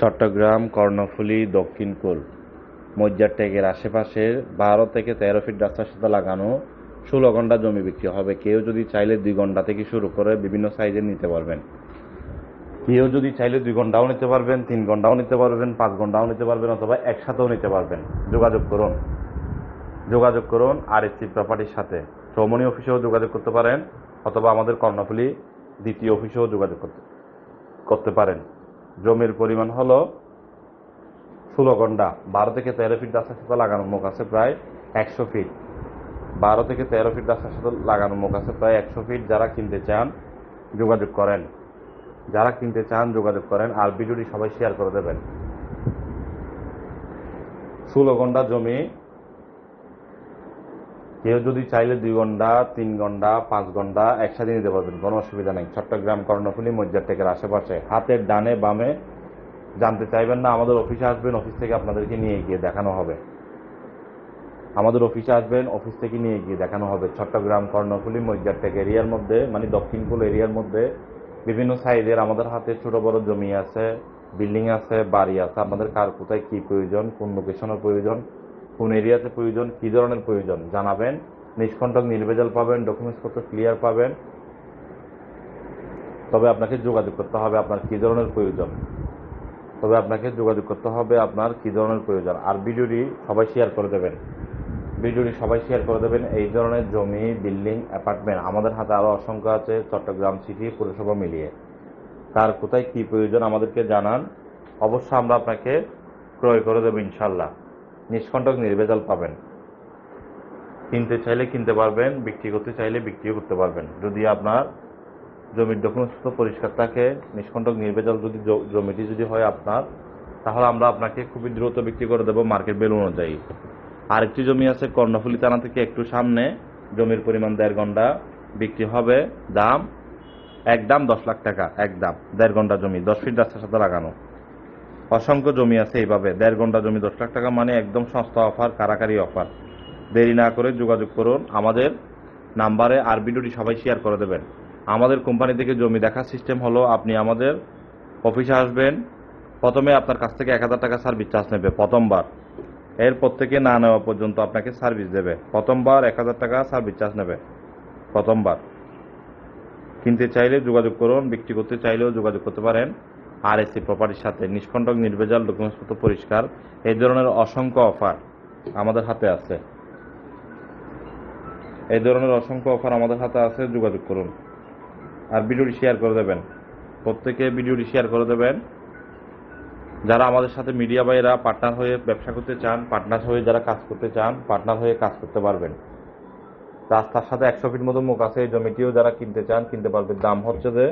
চট্টগ্রাম, কর্ণফুলী, দক্ষিণ কোল। মজ্জার টেকের আশেপাশে বারো থেকে তেরো ফিট রাস্তার সাথে লাগানো, ষোলো ঘণ্টা জমি বিক্রি হবে। কেউ যদি চাইলে দুই ঘণ্টা থেকে শুরু করে বিভিন্ন সাইজের নিতে পারবেন। কেউ যদি চাইলে দুই ঘন্টাও নিতে পারবেন, তিন ঘন্টাও নিতে পারবেন, পাঁচ ঘন্টাও নিতে পারবেন অথবা একসাথেও নিতে পারবেন। যোগাযোগ করুন। যোগাযোগ করুন আর এস প্রপার্টির সাথে। চৌমনি অফিসেও যোগাযোগ করতে পারেন অথবা আমাদের কর্ণফুলী দ্বিতীয় অফিসেও যোগাযোগ করতে করতে পারেন। জমির পরিমাণ হলো ষোলো ঘণ্টা। বারো থেকে তেরো ফিট রাস্তার সাথে লাগানো মুখ আছে প্রায় একশো ফিট বারো থেকে তেরো ফিট রাস্তার সাথে লাগানো মুখ আছে প্রায় একশো ফিট যারা কিনতে চান, যোগাযোগ করেন। যারা কিনতে চান, যোগাযোগ করেন আর ভিডিওটি সবাই শেয়ার করে দেবেন। ষোলো জমি কেউ যদি চাইলে দুই ঘণ্টা, তিন ঘণ্টা, পাঁচ ঘণ্টা একসাথে নিতে পারবেন, কোনো অসুবিধা নেই। চট্টগ্রাম কর্ণফুলি মজ্জার টেকের আশেপাশে হাতের ডানে বামে জানতে চাইবেন না, আমাদের অফিসে আসবেন, অফিস থেকে আপনাদেরকে নিয়ে গিয়ে দেখানো হবে। আমাদের অফিসে আসবেন, অফিস থেকে নিয়ে গিয়ে দেখানো হবে। চট্টগ্রাম কর্ণফুলি মজ্জার টেক এরিয়ার মধ্যে মানে দক্ষিণপুর এরিয়ার মধ্যে বিভিন্ন সাইজের আমাদের হাতে ছোট বড় জমি আছে, বিল্ডিং আছে, বাড়ি আছে। আপনাদের কার কোথায় কি প্রয়োজন, কোন লোকেশনের প্রয়োজন কোন এরিয়াতে প্রয়োজন, কী ধরনের প্রয়োজন, জানাবেন। নিষ্কণ্টক নির্ভেজাল পাবেন ডকুমেন্টসপত্র ক্লিয়ার পাবেন। তবে আপনাকে যোগাযোগ করতে হবে আপনার কী ধরনের প্রয়োজন। তবে আপনাকে যোগাযোগ করতে হবে আপনার কী ধরনের প্রয়োজন। আর ভিডিওটি সবাই শেয়ার করে দেবেন। ভিডিওটি সবাই শেয়ার করে দেবেন। এই ধরনের জমি বিল্ডিং অ্যাপার্টমেন্ট আমাদের হাতে আরও অসংখ্য আছে চট্টগ্রাম সিটি পৌরসভা মিলিয়ে। তার কোথায় কী প্রয়োজন আমাদেরকে জানান। অবশ্য আমরা আপনাকে ক্রয় করে দেবো ইনশাল্লাহ নিষ্কণ্টক নির্ভেজাল পাবেন। কিনতে চাইলে কিনতে পারবেন, বিক্রি করতে চাইলে বিক্রিও করতে পারবেন। যদি আপনার জমির ডকুমেন্টস পরিষ্কার থাকে, নিষ্কণ্টক নির্ভেজাল যদি জমিটি যদি হয় আপনার, তাহলে আমরা আপনাকে খুবই দ্রুত বিক্রি করে দেবো মার্কেট ভ্যালু অনুযায়ী। আরেকটি জমি আছে কর্ণফুলী থানা থেকে একটু সামনে, জমির পরিমাণ দেড় ঘণ্টা বিক্রি হবে, দাম এক দাম দশ লাখ টাকা এক দাম দেড় ঘণ্টা জমি, দশ ফিট রাস্তার সাথে লাগানো। অসংখ্য জমি আছে এইভাবে। দেড় ঘণ্টা জমি, দশ লাখ টাকা মানে একদম সস্তা অফার, কারাকারি অফার। দেরি না করে যোগাযোগ করুন। আমাদের নাম্বারে আর ভিডিওটি সবাই শেয়ার করে দেবেন। আমাদের কোম্পানি থেকে জমি দেখার সিস্টেম হলো আপনি আমাদের অফিসে আসবেন। প্রথমে আপনার কাছ থেকে এক হাজার টাকা সার্ভিস চার্জ নেবে, প্রথমবার। এরপর থেকে না নেওয়া পর্যন্ত আপনাকে সার্ভিস দেবে। প্রথমবার এক হাজার টাকা সার্ভিস চার্জ নেবে, প্রথমবার। কিনতে চাইলে যোগাযোগ করুন, বিক্রি করতে চাইলেও যোগাযোগ করতে পারেন। আর এসি প্রপার্টির সাথে নিষ্কণ্টক নির্ভেজাল ডকুমেন্টসপত্র পরিষ্কার, এই ধরনের অসংখ্য অফার আমাদের হাতে আছে। এই ধরনের অসংখ্য অফার আমাদের হাতে আছে, যোগাযোগ করুন। আর ভিডিওটি শেয়ার করে দেবেন। প্রত্যেকে ভিডিওটি শেয়ার করে দেবেন। যারা আমাদের সাথে মিডিয়া বাইরা পার্টনার হয়ে ব্যবসা করতে চান পার্টনার হয়ে যারা কাজ করতে চান পার্টনার হয়ে কাজ করতে পারবেন। রাস্তার সাথে একশো ফিট মতো মুখ আছে, এই জমিটিও যারা কিনতে চান, কিনতে পারবেন। দাম হচ্ছে যে